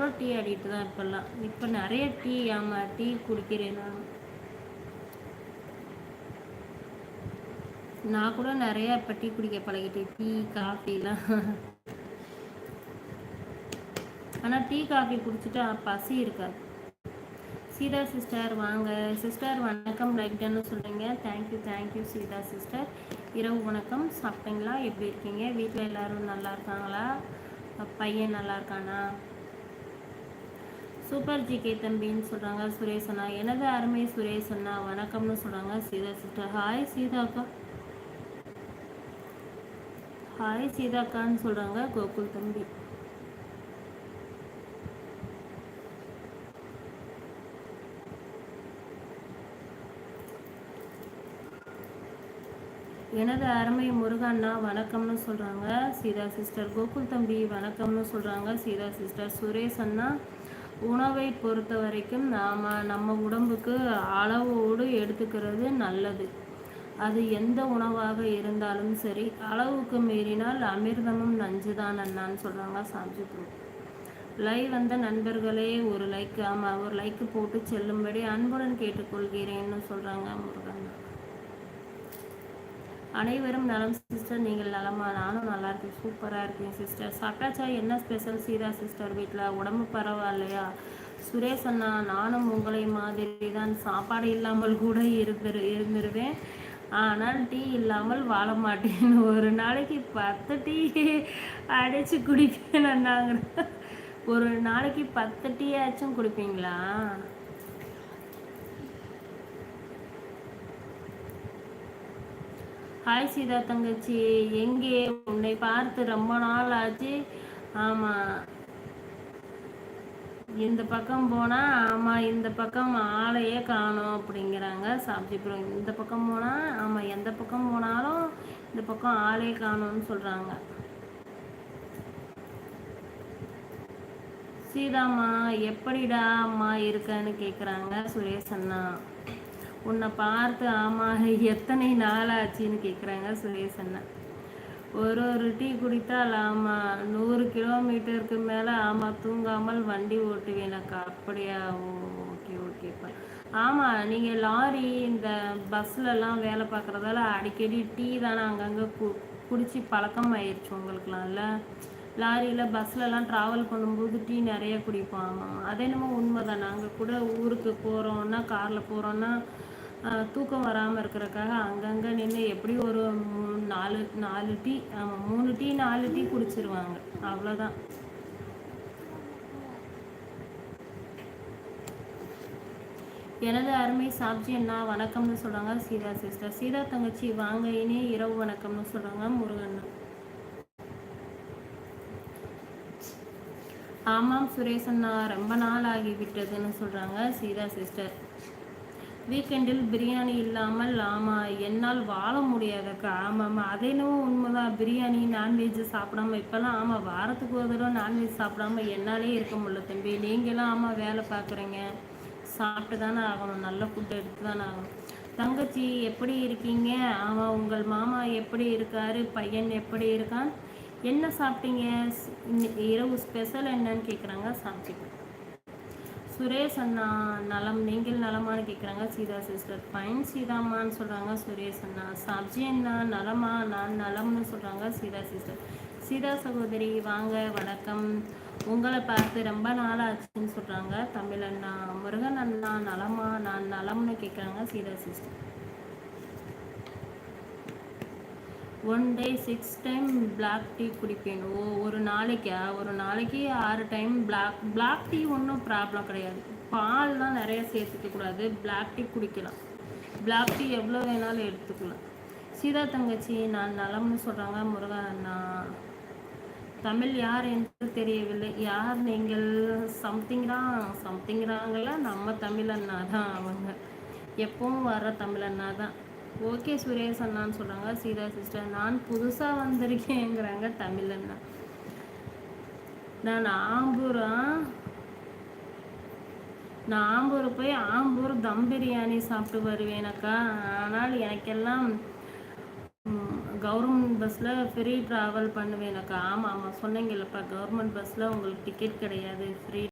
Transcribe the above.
கூட டீ ஆடிட்டு தான் இப்போல்லாம். இப்போ நிறைய டீ ஆமாம் டீ குடிக்கிறேன் நான். நான் கூட நிறைய இப்போ டீ குடிக்க பழகிட்டேன். டீ காஃபிலாம் ஆனால் டீ காஃபி குடிச்சிட்டா பசி இருக்காது. சீதா சிஸ்டர் வாங்க. சிஸ்டர் வணக்கம். லைக் டன்னு சொல்கிறீங்க thank you thank you Sita sister. இரவு வணக்கம். சாப்பிட்டீங்களா? எப்படி இருக்கீங்க? வீட்டில் எல்லோரும் நல்லா இருக்காங்களா? பையன் நல்லா இருக்கானா? சூப்பர் ஜி கே தம்பின்னு சொல்கிறாங்க சுரேஷ் அண்ணா எனது அருமை சுரேஷ் அண்ணா வணக்கம்னு சொல்கிறாங்க சீதா சிஸ்டர் ஹாய் சீதாக்கா. ஹாய் சீதாக்கான்னு சொல்கிறாங்க கோகுல் தம்பி. எனது அருமை முருகண்ணா வணக்கம்னு சொல்கிறாங்க சீதா சிஸ்டர் கோகுல் தம்பி வணக்கம்னு சொல்கிறாங்க சீதா சிஸ்டர் சுரேஷ் அண்ணா உணவை பொறுத்த வரைக்கும் நாம் நம்ம உடம்புக்கு அளவோடு எடுத்துக்கிறது நல்லது. அது எந்த உணவாக இருந்தாலும் சரி அளவுக்கு மீறினால் அமிர்தமும் நஞ்சு தான் அண்ணான்னு சொல்கிறாங்க சாஞ்சி லைவ் வந்த நண்பர்களே ஒரு லைக் ஆமாம் ஒரு லைக்கு போட்டு செல்லும்படி அன்புடன் கேட்டுக்கொள்கிறேன்னு சொல்கிறாங்க முருகன். அனைவரும் நலம் சிஸ்டர் நீங்கள் நலமா? நானும் நல்லா இருக்கேன். சூப்பராக இருக்கேன் சிஸ்டர் சாப்பிட்டாச்சா? என்ன ஸ்பெஷல் சீதா சிஸ்டர் வீட்டில் உடம்பு பரவாயில்லையா? சுரேஷ் அண்ணா நானும் உங்களை மாதிரி தான் சாப்பாடு இல்லாமல் கூட இருந்து இருந்துருவேன். ஆனால் டீ இல்லாமல் வாழ மாட்டேன். ஒரு நாளைக்கு பத்து டீ அடித்து குடிப்பேன் நாங்கள் ஒரு நாளைக்கு பத்து டீ ஆச்சும் குடிப்பீங்களா? ஹாய் சீதா தங்கச்சி. எங்கே? உன்னை பார்த்து ரொம்ப நாள் ஆச்சு. ஆமாம் இந்த பக்கம் போனால் ஆமாம் இந்த பக்கம் ஆளையே காணும் அப்படிங்கிறாங்க சாப்பிட்டுக்கிறோம் இந்த பக்கம் போனால் ஆமாம் எந்த பக்கம் போனாலும் இந்த பக்கம் ஆளையே காணும்னு சொல்கிறாங்க சீதாம்மா எப்படிடா அம்மா இருக்கன்னு கேட்குறாங்க சுரேஷ் அண்ணா. உன்னை பார்த்து ஆமாம் எத்தனை நாள் ஆச்சுன்னு கேட்குறாங்க சுரேஷ் ஒரு ஒரு டீ குடித்தால் ஆமாம் நூறு கிலோமீட்டருக்கு மேலே ஆமாம் தூங்காமல் வண்டி ஓட்டுவேனக்கா அப்படியா? ஓகே ஓகேப்பா. ஆமாம் நீங்கள் லாரி இந்த பஸ்லலாம் வேலை பார்க்குறதால அடிக்கடி டீ தானே அங்கங்கே கு குடித்து பழக்கம் ஆயிடுச்சு உங்களுக்குலாம்ல லாரியில் பஸ்லலாம் ட்ராவல் பண்ணும்போது டீ நிறைய குடிப்பாங்க அதே அது என்னமோ உண்மை தான் நாங்கள் கூட ஊருக்கு போகிறோன்னா காரில் போகிறோன்னா தூக்கம் வராமல் இருக்கிறக்காக அங்கங்கே நின்று எப்படி ஒரு நாலு நாலு டீ ஆமாம் மூணு டீ நாலு டீ குடிச்சிருவாங்க. அவ்வளோதான் எனது அருமை சாப்ஜி அண்ணா வணக்கம்னு சொல்கிறாங்க சீதா சிஸ்டர் சீதா தங்கச்சி வாங்க. இனி இரவு வணக்கம்னு சொல்கிறாங்க முருகண்ணா. ஆமாம் சுரேஷ் அண்ணா ரொம்ப நாள் ஆகிவிட்டதுன்னு சொல்கிறாங்க சீதா சிஸ்டர் வீக்கெண்டில் பிரியாணி இல்லாமல் ஆமாம் என்னால் வாழ முடியாதக்கா. ஆமாம் அதே என்னவோ உண்மைதான். பிரியாணி நான்வெஜ் சாப்பிடாம இப்போல்லாம் ஆமாம் வாரத்துக்கு ஒரு தடவை நான்வெஜ் சாப்பிடாம என்னாலே இருக்க முடியல தம்பி. நீங்களாம் ஆமாம் வேலை பார்க்குறீங்க. சாப்பிட்டு தானே ஆகணும். நல்ல ஃபுட்டு எடுத்து தானே ஆகணும். தங்கச்சி எப்படி இருக்கீங்க? ஆமாம் உங்கள் மாமா எப்படி இருக்காரு? பையன் எப்படி இருக்கான்? என்ன சாப்பிட்டீங்க? இரவு ஸ்பெஷல் என்னன்னு கேட்குறாங்க சாப்பிட்டு சுரேஷ் அண்ணா நலம் நீங்கள் நலமானு கேட்குறாங்க சீதா சிஸ்டர் பைன் சீதாமான்னு சொல்கிறாங்க சுரேஷ் அண்ணா. சப்ஜி அண்ணா நலமா? நான் நலம்னு சொல்கிறாங்க சீதா சிஸ்டர் சீதா சகோதரி வாங்க வணக்கம். உங்களை பார்த்து ரொம்ப நாள் ஆச்சுன்னு சொல்கிறாங்க தமிழ் அண்ணா. முருகன் அண்ணா நலமா? நான் நலம்னு கேட்குறாங்க Sita sister one day six time black tea குடிப்பேன். ஓ ஒரு நாளைக்கா? ஒரு நாளைக்கு ஆறு டைம் பிளாக் பிளாக் டீ ஒன்றும் ப்ராப்ளம் கிடையாது. பால்லாம் நிறைய சேர்த்துக்க கூடாது. பிளாக் டீ குடிக்கலாம். பிளாக் டீ எவ்வளோ வேணாலும் எடுத்துக்கலாம். சீதா தங்கச்சி நான் நலம்னு சொல்கிறாங்க முருகன் அண்ணா தமிழ் யார் என்று தெரியவில்லை. யார் நீங்கள்? சம்திங்கிறான் சம்திங்கிறாங்கள நம்ம தமிழ் அண்ணா தான் அவங்க. எப்பவும் வர்ற தமிழ் அண்ணா தான். ஓகே சுரேஷ் அண்ணான்னு சொல்கிறாங்க சீதா சிஸ்டர் நான் புதுசாக வந்திருக்கேங்கிறாங்க தமிழ் அண்ணா நான் ஆம்பூரா நான் ஆம்பூர் போய் ஆம்பூர் தம் பிரியாணி சாப்பிட்டு வருவேனக்கா ஆனால் எனக்கெல்லாம் கவர்மெண்ட் பஸ்ஸில் ஃப்ரீ ட்ராவல் பண்ணுவேனக்கா ஆமாம் ஆமாம் சொன்னீங்கல்லப்பா. கவர்மெண்ட் பஸ்ஸில் உங்களுக்கு டிக்கெட் கிடையாது. ஃப்ரீ